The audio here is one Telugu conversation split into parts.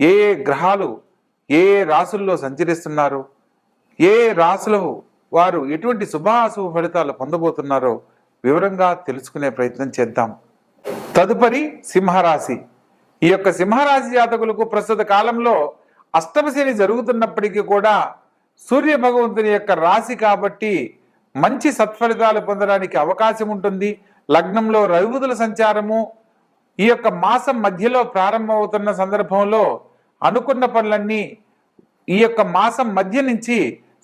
ఏ ఏ గ్రహాలు ఏ ఏ రాసుల్లో సంచరిస్తున్నారు? ఏ ఏ రాసులు వారు ఎటువంటి శుభాశుభ ఫలితాలు పొందబోతున్నారో వివరంగా తెలుసుకునే ప్రయత్నం చేద్దాం. తదుపరి సింహరాశి. ఈ యొక్క సింహరాశి జాతకులకు ప్రస్తుత కాలంలో అష్టమశని జరుగుతున్నప్పటికీ కూడా సూర్య భగవంతుని యొక్క రాశి కాబట్టి మంచి సత్ఫలితాలు పొందడానికి అవకాశం ఉంటుంది. లగ్నంలో రవిబుధుల సంచారము ఈ యొక్క మాసం మధ్యలో ప్రారంభమవుతున్న సందర్భంలో అనుకున్న పనులన్నీ ఈ యొక్క మాసం మధ్య నుంచి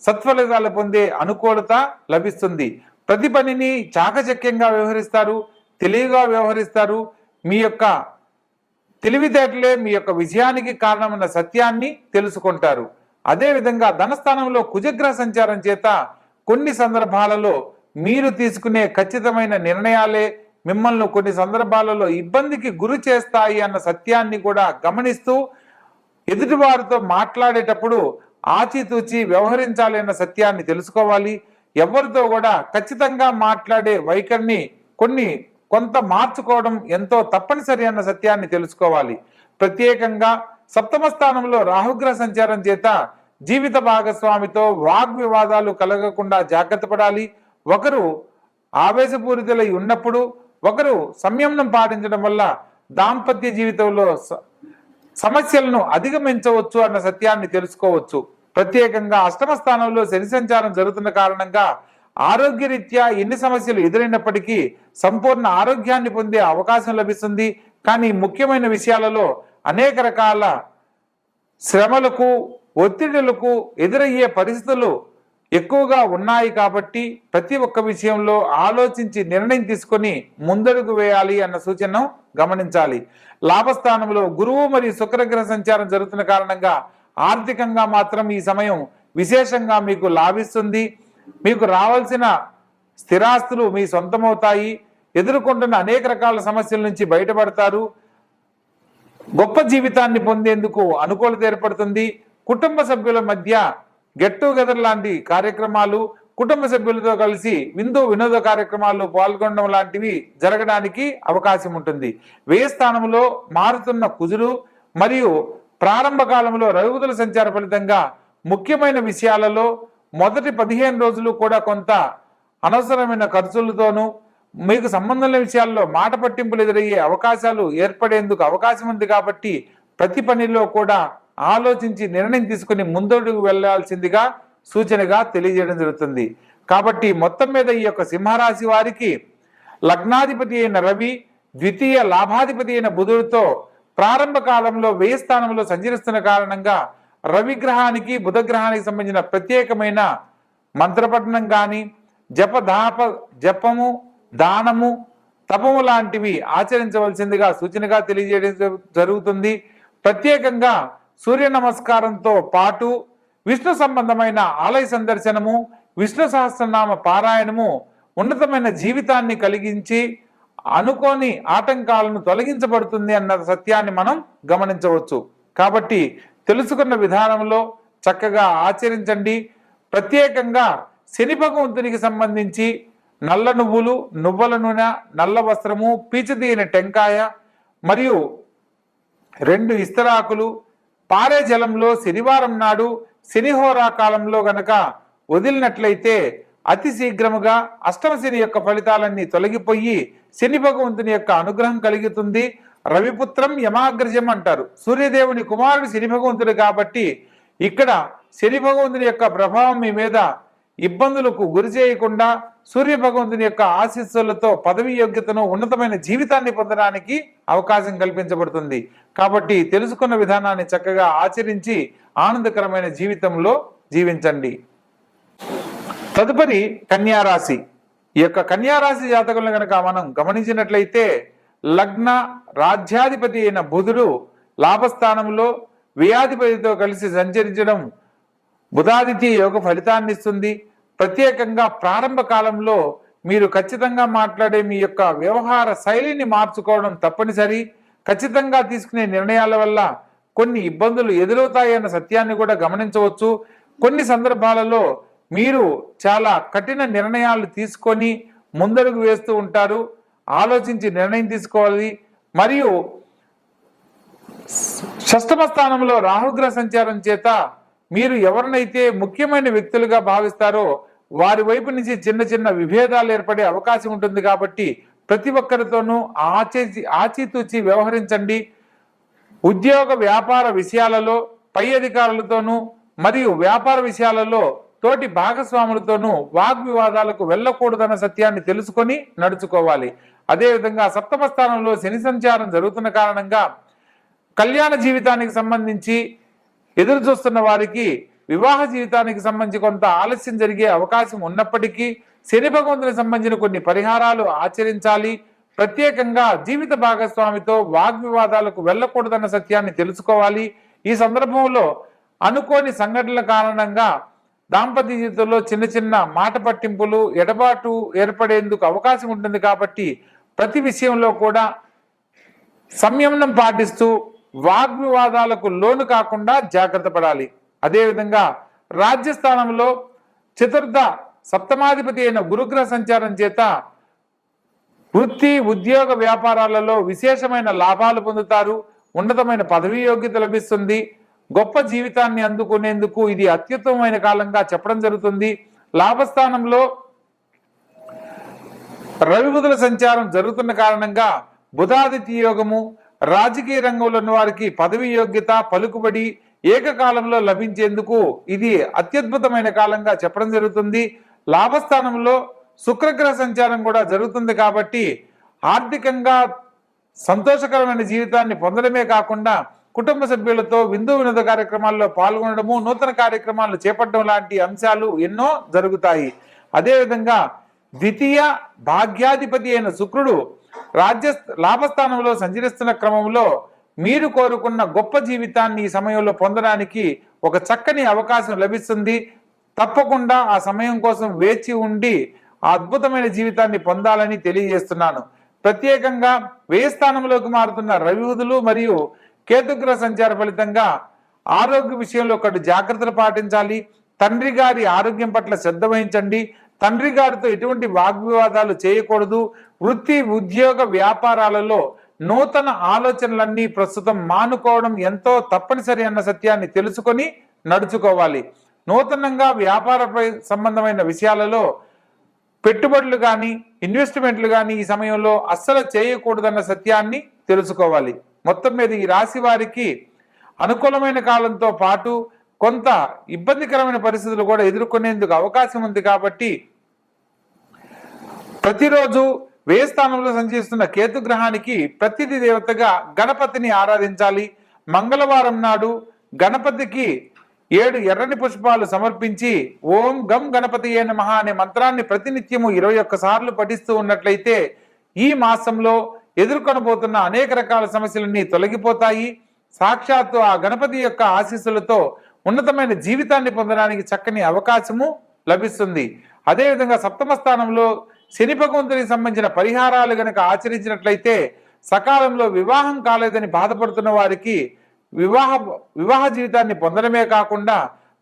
సత్ఫలితాలు పొందే అనుకూలత లభిస్తుంది. ప్రతి పనిని చాకచక్యంగా వ్యవహరిస్తారు తెలివిగా వ్యవహరిస్తారు. మీ యొక్క తెలివితేటలే మీ యొక్క విజయానికి కారణమైన సత్యాన్ని తెలుసుకుంటారు. అదేవిధంగా ధనస్థానంలో కుజగ్రహ సంచారం చేత కొన్ని సందర్భాలలో మీరు తీసుకునే ఖచ్చితమైన నిర్ణయాలే మిమ్మల్ని కొన్ని సందర్భాలలో ఇబ్బందికి గురి చేస్తాయి అన్న సత్యాన్ని కూడా గమనిస్తూ ఎదుటివారితో మాట్లాడేటప్పుడు ఆచితూచి వ్యవహరించాలి అన్న సత్యాన్ని తెలుసుకోవాలి. ఎవరితో కూడా ఖచ్చితంగా మాట్లాడే వైఖరిని కొన్ని కొంత మార్చుకోవడం ఎంతో తప్పనిసరి అన్న సత్యాన్ని తెలుసుకోవాలి. ప్రత్యేకంగా సప్తమ స్థానంలో రాహుగ్రహ సంచారం చేత జీవిత భాగస్వామితో వాగ్వివాదాలు కలగకుండా జాగ్రత్త పడాలి. ఒకరు ఆవేశపూరితులై ఉన్నప్పుడు ఒకరు సంయమనం పాటించడం వల్ల దాంపత్య జీవితంలో స- సమస్యలను అధిగమించవచ్చు అన్న సత్యాన్ని తెలుసుకోవచ్చు. ప్రత్యేకంగా అష్టమ స్థానంలో శని సంచారం జరుగుతున్న కారణంగా ఆరోగ్యరీత్యా ఎన్ని సమస్యలు ఎదురైనప్పటికీ సంపూర్ణ ఆరోగ్యాన్ని పొందే అవకాశం లభిస్తుంది. కానీ ముఖ్యమైన విషయాలలో అనేక రకాల శ్రమలకు ఒత్తిడులకు ఎదురయ్యే పరిస్థితులు ఎక్కువగా ఉన్నాయి కాబట్టి ప్రతి ఒక్క విషయంలో ఆలోచించి నిర్ణయం తీసుకొని ముందడుగు వేయాలి అన్న సూచన గమనించాలి. లాభస్థానంలో గురువు మరియు శుక్రగ్రహ సంచారం జరుగుతున్న కారణంగా ఆర్థికంగా మాత్రం ఈ సమయం విశేషంగా మీకు లాభిస్తుంది. మీకు రావాల్సిన స్థిరాస్తులు మీ సొంతమవుతాయి. ఎదుర్కొంటున్న అనేక రకాల సమస్యల నుంచి బయటపడతారు. గొప్ప జీవితాన్ని పొందేందుకు అనుకూలత ఏర్పడుతుంది. కుటుంబ సభ్యుల మధ్య గెట్ టుగెదర్ లాంటి కార్యక్రమాలు కుటుంబ సభ్యులతో కలిసి విందు వినోద కార్యక్రమాల్లో పాల్గొనడం లాంటివి జరగడానికి అవకాశం ఉంటుంది. వ్యయ స్థానంలో మారుతున్న కుజులు మరియు ప్రారంభ కాలంలో రవిబుధుల సంచార ఫలితంగా ముఖ్యమైన విషయాలలో మొదటి పదిహేను రోజులు కూడా కొంత అనవసరమైన ఖర్చులతోనూ మీకు సంబంధం లేని విషయాల్లో మాట పట్టింపులు ఎదురయ్యే అవకాశాలు ఏర్పడేందుకు అవకాశం ఉంది కాబట్టి ప్రతి పనిలో కూడా ఆలోచించి నిర్ణయం తీసుకుని ముందడుగు వెళ్ళాల్సిందిగా సూచనగా తెలియజేయడం జరుగుతుంది. కాబట్టి మొత్తం మీద ఈ యొక్క సింహరాశి వారికి లగ్నాధిపతి అయిన రవి ద్వితీయ లాభాధిపతి అయిన బుధుడితో ప్రారంభ కాలంలో వ్యయ స్థానంలో సంచరిస్తున్న కారణంగా రవి గ్రహానికి బుధ గ్రహానికి సంబంధించిన ప్రత్యేకమైన మంత్రపఠనం కానీ జపదాప జపము దానము తపము లాంటివి ఆచరించవలసిందిగా సూచనగా తెలియజేయడం జరుగుతుంది. ప్రత్యేకంగా సూర్య నమస్కారంతో పాటు విష్ణు సంబంధమైన ఆలయ సందర్శనము విష్ణు సహస్రనామ పారాయణము ఉన్నతమైన జీవితాన్ని కలిగించి అనుకోని ఆటంకాలను తొలగించబడుతుంది అన్న సత్యాన్ని మనం గమనించవచ్చు. కాబట్టి తెలుసుకున్న విధానంలో చక్కగా ఆచరించండి. ప్రత్యేకంగా శని భగవంతునికి సంబంధించి నల్ల నువ్వులు నువ్వుల నూనె నల్ల వస్త్రము పీచుదీన టెంకాయ మరియు రెండు ఇస్తరాకులు పారే జలంలో శనివారం నాడు శనిహోరా కాలంలో గనక వదిలినట్లయితే అతి శీఘ్రముగా అష్టమ శని యొక్క ఫలితాలన్నీ తొలగిపోయి శని భగవంతుని యొక్క అనుగ్రహం కలుగుతుంది. రవిపుత్రం యమాగ్రజం అంటారు. సూర్యదేవుని కుమారుడు శని భగవంతుడు కాబట్టి ఇక్కడ శని భగవంతుని యొక్క ప్రభావం మీ మీద ఇబ్బందులకు గురి చేయకుండా సూర్య భగవంతుని యొక్క ఆశీస్సులతో పదవి యోగ్యతను ఉన్నతమైన జీవితాన్ని పొందడానికి అవకాశం కల్పించబడుతుంది. కాబట్టి తెలుసుకున్న విధానాన్ని చక్కగా ఆచరించి ఆనందకరమైన జీవితంలో జీవించండి. తదుపరి కన్యారాశి. ఈ యొక్క కన్యారాశి జాతకులను కనుక మనం గమనించినట్లయితే లగ్న రాజ్యాధిపతి అయిన బుధుడు లాభస్థానంలో వ్యాధిపతితో కలిసి సంచరించడం బుధాదిత్య యోగ ఫలితాన్ని ఇస్తుంది ప్రత్యేకంగా ప్రారంభ కాలంలో మీరు ఖచ్చితంగా మాట్లాడే మీ యొక్క వ్యవహార శైలిని మార్చుకోవడం తప్పనిసరి. ఖచ్చితంగా తీసుకునే నిర్ణయాల వల్ల కొన్ని ఇబ్బందులు ఎదురవుతాయన్న సత్యాన్ని కూడా గమనించవచ్చు. కొన్ని సందర్భాలలో మీరు చాలా కఠిన నిర్ణయాలు తీసుకొని ముందడుగు వేస్తూ ఉంటారు. ఆలోచించి నిర్ణయం తీసుకోవాలి. మరియు షష్టమ స్థానంలో రాహుగ్రహ సంచారం చేత మీరు ఎవరినైతే ముఖ్యమైన వ్యక్తులుగా భావిస్తారో వారి వైపు నుంచి చిన్న చిన్న విభేదాలు ఏర్పడే అవకాశం ఉంటుంది కాబట్టి ప్రతి ఒక్కరితోనూ ఆచేసి ఆచితూచి వ్యవహరించండి. ఉద్యోగ వ్యాపార విషయాలలో పై అధికారులతోనూ మరియు వ్యాపార విషయాలలో తోటి భాగస్వాములతోనూ వాగ్వివాదాలకు వెళ్ళకూడదన్న సత్యాన్ని తెలుసుకొని నడుచుకోవాలి. అదేవిధంగా సప్తమ స్థానంలో శని సంచారం జరుగుతున్న కారణంగా కళ్యాణ జీవితానికి సంబంధించి ఎదురు చూస్తున్న వారికి వివాహ జీవితానికి సంబంధించి కొంత ఆలస్యం జరిగే అవకాశం ఉన్నప్పటికీ శని భగవంతునికి సంబంధించిన కొన్ని పరిహారాలు ఆచరించాలి. ప్రత్యేకంగా జీవిత భాగస్వామితో వాగ్వివాదాలకు వెళ్ళకూడదన్న సత్యాన్ని తెలుసుకోవాలి. ఈ సందర్భంలో అనుకోని సంఘటనల కారణంగా దాంపత్య జీవితంలో చిన్న చిన్న మాట పట్టింపులు ఎడబాటు ఏర్పడేందుకు అవకాశం ఉంటుంది కాబట్టి ప్రతి విషయంలో కూడా సంయమనం పాటిస్తూ వాగ్వివాదాలకు లోను కాకుండా జాగ్రత్త పడాలి. అదేవిధంగా రాజ్యస్థానంలో చతుర్థ సప్తమాధిపతి అయిన గురుగ్రహ సంచారం చేత వృత్తి ఉద్యోగ వ్యాపారాలలో విశేషమైన లాభాలు పొందుతారు ఉన్నతమైన పదవీ యోగ్యత లభిస్తుంది. గొప్ప జీవితాన్ని అందుకునేందుకు ఇది అత్యుత్తమమైన కాలంగా చెప్పడం జరుగుతుంది. లాభస్థానంలో రవిబుధుల సంచారం జరుగుతున్న కారణంగా బుధాదిత్య యోగము రాజకీయ రంగంలో ఉన్న వారికి పదవి యోగ్యత పలుకుబడి ఏకకాలంలో లభించేందుకు ఇది అత్యద్భుతమైన కాలంగా చెప్పడం జరుగుతుంది. లాభస్థానంలో శుక్రగ్రహ సంచారం కూడా జరుగుతుంది కాబట్టి ఆర్థికంగా సంతోషకరమైన జీవితాన్ని పొందడమే కాకుండా కుటుంబ సభ్యులతో విందు వినోద కార్యక్రమాల్లో పాల్గొనడము నూతన కార్యక్రమాలు చేపట్టడం లాంటి అంశాలు ఎన్నో జరుగుతాయి. అదేవిధంగా ద్వితీయ భాగ్యాధిపతి అయిన శుక్రుడు రాజ్య లాభస్థానంలో సంచరిస్తున్న క్రమంలో మీరు కోరుకున్న గొప్ప జీవితాన్ని ఈ సమయంలో పొందడానికి ఒక చక్కని అవకాశం లభిస్తుంది. తప్పకుండా ఆ సమయం కోసం వేచి ఉండి ఆ అద్భుతమైన జీవితాన్ని పొందాలని తెలియజేస్తున్నాను. ప్రత్యేకంగా వ్యయ స్థానంలోకి మారుతున్న రవివుదులు మరియు కేతుగ్రహ సంచార ఫలితంగా ఆరోగ్య విషయంలో ఒకటి జాగ్రత్తలు పాటించాలి. తండ్రి గారి ఆరోగ్యం పట్ల శ్రద్ధ వహించండి. తండ్రి గారితో ఎటువంటి వాగ్వివాదాలు చేయకూడదు. వృత్తి ఉద్యోగ వ్యాపారాలలో నూతన ఆలోచనలన్నీ ప్రస్తుతం మానుకోవడం ఎంతో తప్పనిసరి అన్న సత్యాన్ని తెలుసుకొని నడుచుకోవాలి. నూతనంగా వ్యాపార సంబంధమైన విషయాలలో పెట్టుబడులు కానీ ఇన్వెస్ట్మెంట్లు కానీ ఈ సమయంలో అస్సలు చేయకూడదన్న సత్యాన్ని తెలుసుకోవాలి. మొత్తం మీద ఈ రాశి వారికి అనుకూలమైన కాలంతో పాటు కొంత ఇబ్బందికరమైన పరిస్థితులు కూడా ఎదుర్కొనేందుకు అవకాశం ఉంది కాబట్టి ప్రతిరోజు వే స్థానంలో సంచరిస్తున్న కేతు గ్రహానికి ప్రతిథి దేవతగా గణపతిని ఆరాధించాలి. మంగళవారం నాడు గణపతికి ఏడు ఎర్రని పుష్పాలు సమర్పించి ఓం గం గణపతి ఏ నమః అనే మంత్రాన్ని ప్రతినిత్యము ఇరవై ఒక్క సార్లు పఠిస్తూ ఉన్నట్లయితే ఈ మాసంలో ఎదుర్కొనబోతున్న అనేక రకాల సమస్యలన్నీ తొలగిపోతాయి. సాక్షాత్తు ఆ గణపతి యొక్క ఆశీస్సులతో ఉన్నతమైన జీవితాన్ని పొందడానికి చక్కని అవకాశము లభిస్తుంది. అదేవిధంగా సప్తమ స్థానంలో శని భగవంతునికి సంబంధించిన పరిహారాలు గనక ఆచరించినట్లయితే సకాలంలో వివాహం కాలేదని బాధపడుతున్న వారికి వివాహ వివాహ జీవితాన్ని పొందడమే కాకుండా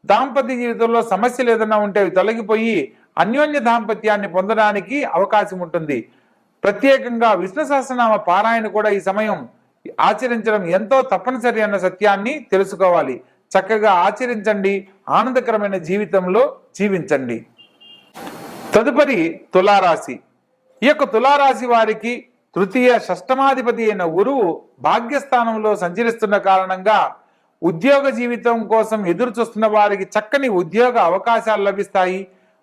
దాంపత్య జీవితంలో సమస్యలు ఏదైనా ఉంటే అవి తొలగిపోయి అన్యోన్య దాంపత్యాన్ని పొందడానికి అవకాశం ఉంటుంది. ప్రత్యేకంగా విష్ణు సహస్రనామ పారాయణ కూడా ఈ సమయం ఆచరించడం ఎంతో తప్పనిసరి అన్న సత్యాన్ని తెలుసుకోవాలి. చక్కగా ఆచరించండి ఆనందకరమైన జీవితంలో జీవించండి. తదుపరి తులారాశి. ఈ యొక్క తులారాశి వారికి తృతీయ షష్టమాధిపతి అయిన గురువు భాగ్యస్థానంలో సంచరిస్తున్న కారణంగా ఉద్యోగ జీవితం కోసం ఎదురు చూస్తున్న వారికి చక్కని ఉద్యోగ అవకాశాలు లభిస్తాయి.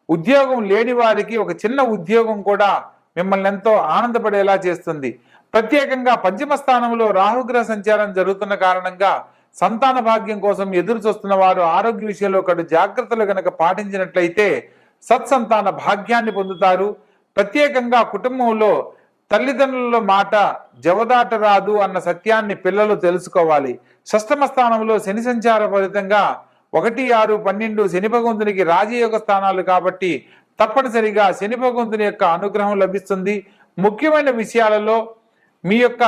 ఉద్యోగం లేని వారికి ఒక చిన్న ఉద్యోగం కూడా మిమ్మల్ని ఎంతో ఆనందపడేలా చేస్తుంది. ప్రత్యేకంగా పంచమ స్థానంలో రాహుగ్రహ సంచారం జరుగుతున్న కారణంగా సంతాన భాగ్యం కోసం ఎదురు చూస్తున్న వారు ఆరోగ్య విషయంలో ఒకటి జాగ్రత్తలు గనక పాటించినట్లయితే సత్సంతాన భాగ్యాన్ని పొందుతారు. ప్రత్యేకంగా కుటుంబంలో తల్లిదండ్రుల మాట జవదాట రాదు అన్న సత్యాన్ని పిల్లలు తెలుసుకోవాలి. షష్టమ స్థానంలో శని సంచార ఫలితంగా ఒకటి ఆరు పన్నెండు శని భగవంతునికి రాజయోగ స్థానాలు కాబట్టి తప్పనిసరిగా శని భగవంతుని యొక్క అనుగ్రహం లభిస్తుంది. ముఖ్యమైన విషయాలలో మీ యొక్క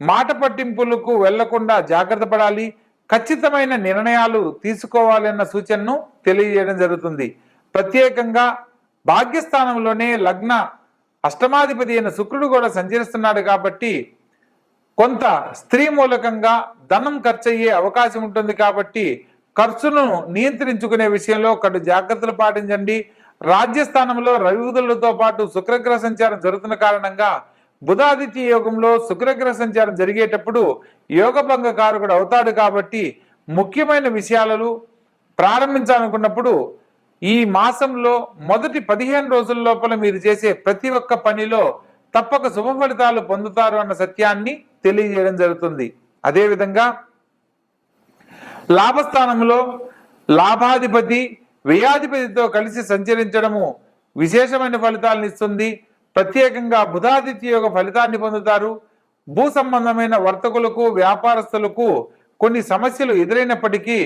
మాట పట్టింపులకు వెళ్ళకుండా జాగ్రత్త పడాలి. ఖచ్చితమైన నిర్ణయాలు తీసుకోవాలన్న సూచనను తెలియజేయడం జరుగుతుంది. ప్రత్యేకంగా భాగ్యస్థానంలోనే లగ్న అష్టమాధిపతి అయిన శుక్రుడు కూడా సంచరిస్తున్నాడు కాబట్టి కొంత స్త్రీ మూలకంగా ధనం ఖర్చు అయ్యే అవకాశం ఉంటుంది కాబట్టి ఖర్చును నియంత్రించుకునే విషయంలో కడు జాగ్రత్తలు పాటించండి. రాజ్యస్థానంలో రవిబుధులతో పాటు శుక్రగ్రహ సంచారం జరుగుతున్న కారణంగా బుధాదిత్య యోగంలో శుక్రగ్రహ సంచారం జరిగేటప్పుడు యోగ కారకుడు అవుతాడు కాబట్టి ముఖ్యమైన విషయాలను ప్రారంభించాలనుకున్నప్పుడు ఈ మాసంలో మొదటి పదిహేను రోజుల లోపల మీరు చేసే ప్రతి ఒక్క పనిలో తప్పక శుభ ఫలితాలు పొందుతారు అన్న సత్యాన్ని తెలియజేయడం జరుగుతుంది. అదేవిధంగా లాభస్థానంలో లాభాధిపతి వ్యయాధిపతితో కలిసి సంచరించడము విశేషమైన ఫలితాలను ఇస్తుంది. ప్రత్యేకంగా బుధాదిత్య యొక్క ఫలితాన్ని పొందుతారు. భూ సంబంధమైన వర్తకులకు వ్యాపారస్తులకు కొన్ని సమస్యలు ఎదురైనప్పటికీ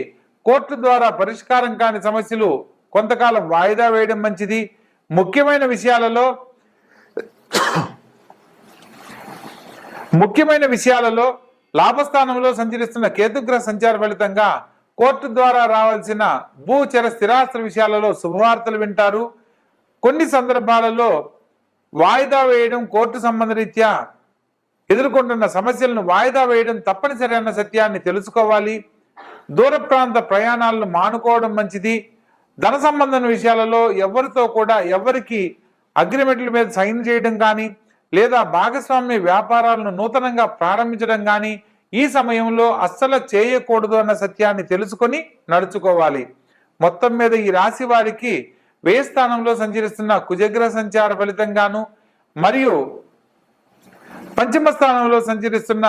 కోర్టు ద్వారా పరిష్కారం కాని సమస్యలు కొంతకాలం వాయిదా వేయడం మంచిది. ముఖ్యమైన విషయాలలో ముఖ్యమైన విషయాలలో లాభస్థానంలో సంచరిస్తున్న కేతుగ్రహ సంచార ఫలితంగా కోర్టు ద్వారా రావాల్సిన భూచర స్థిరాస్త్ర విషయాలలో శుభవార్తలు వింటారు. కొన్ని సందర్భాలలో వాయిదా వేయడం కోర్టు సంబంధరీత్యా ఎదుర్కొంటున్న సమస్యలను వాయిదా వేయడం తప్పనిసరి అన్న సత్యాన్ని తెలుసుకోవాలి. దూర ప్రాంత ప్రయాణాలను మానుకోవడం మంచిది. ధన సంబంధం విషయాలలో ఎవరితో కూడా ఎవరికి అగ్రిమెంట్ల మీద సైన్ చేయడం కానీ లేదా భాగస్వామ్య వ్యాపారాలను నూతనంగా ప్రారంభించడం కానీ ఈ సమయంలో అస్సలు చేయకూడదు అన్న సత్యాన్ని తెలుసుకొని నడుచుకోవాలి. మొత్తం మీద ఈ రాశి వారికి వ్యయ స్థానంలో సంచరిస్తున్న కుజగ్రహ సంచార ఫలితంగాను మరియు పంచమ స్థానంలో సంచరిస్తున్న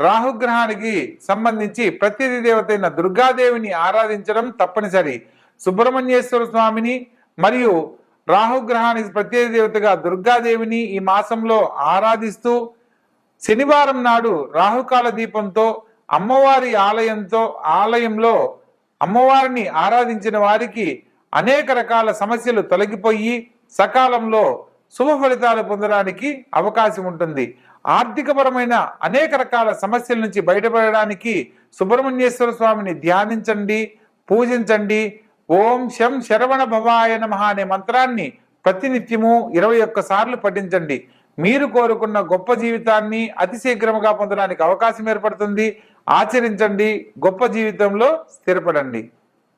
రాహుగ్రహానికి సంబంధించి ప్రతినిధి దేవతైన దుర్గాదేవిని ఆరాధించడం తప్పనిసరి. సుబ్రహ్మణ్యేశ్వర స్వామిని మరియు రాహుగ్రహానికి ప్రత్యేక దేవతగా దుర్గాదేవిని ఈ మాసంలో ఆరాధిస్తూ శనివారం నాడు రాహుకాల దీపంతో అమ్మవారి ఆలయంతో ఆలయంలో అమ్మవారిని ఆరాధించిన వారికి అనేక రకాల సమస్యలు తొలగిపోయి సకాలంలో శుభ ఫలితాలు పొందడానికి అవకాశం ఉంటుంది. ఆర్థికపరమైన అనేక రకాల సమస్యల నుంచి బయటపడడానికి సుబ్రహ్మణ్యేశ్వర స్వామిని ధ్యానించండి పూజించండి ఓం శం శరవణ భవాయ నమః అనే మంత్రాన్ని ప్రతినిత్యము ఇరవై ఒక్క సార్లు పఠించండి. మీరు కోరుకున్న గొప్ప జీవితాన్ని అతి శీఘ్రముగా పొందడానికి అవకాశం ఏర్పడుతుంది. ఆచరించండి. గొప్ప జీవితంలో స్థిరపడండి.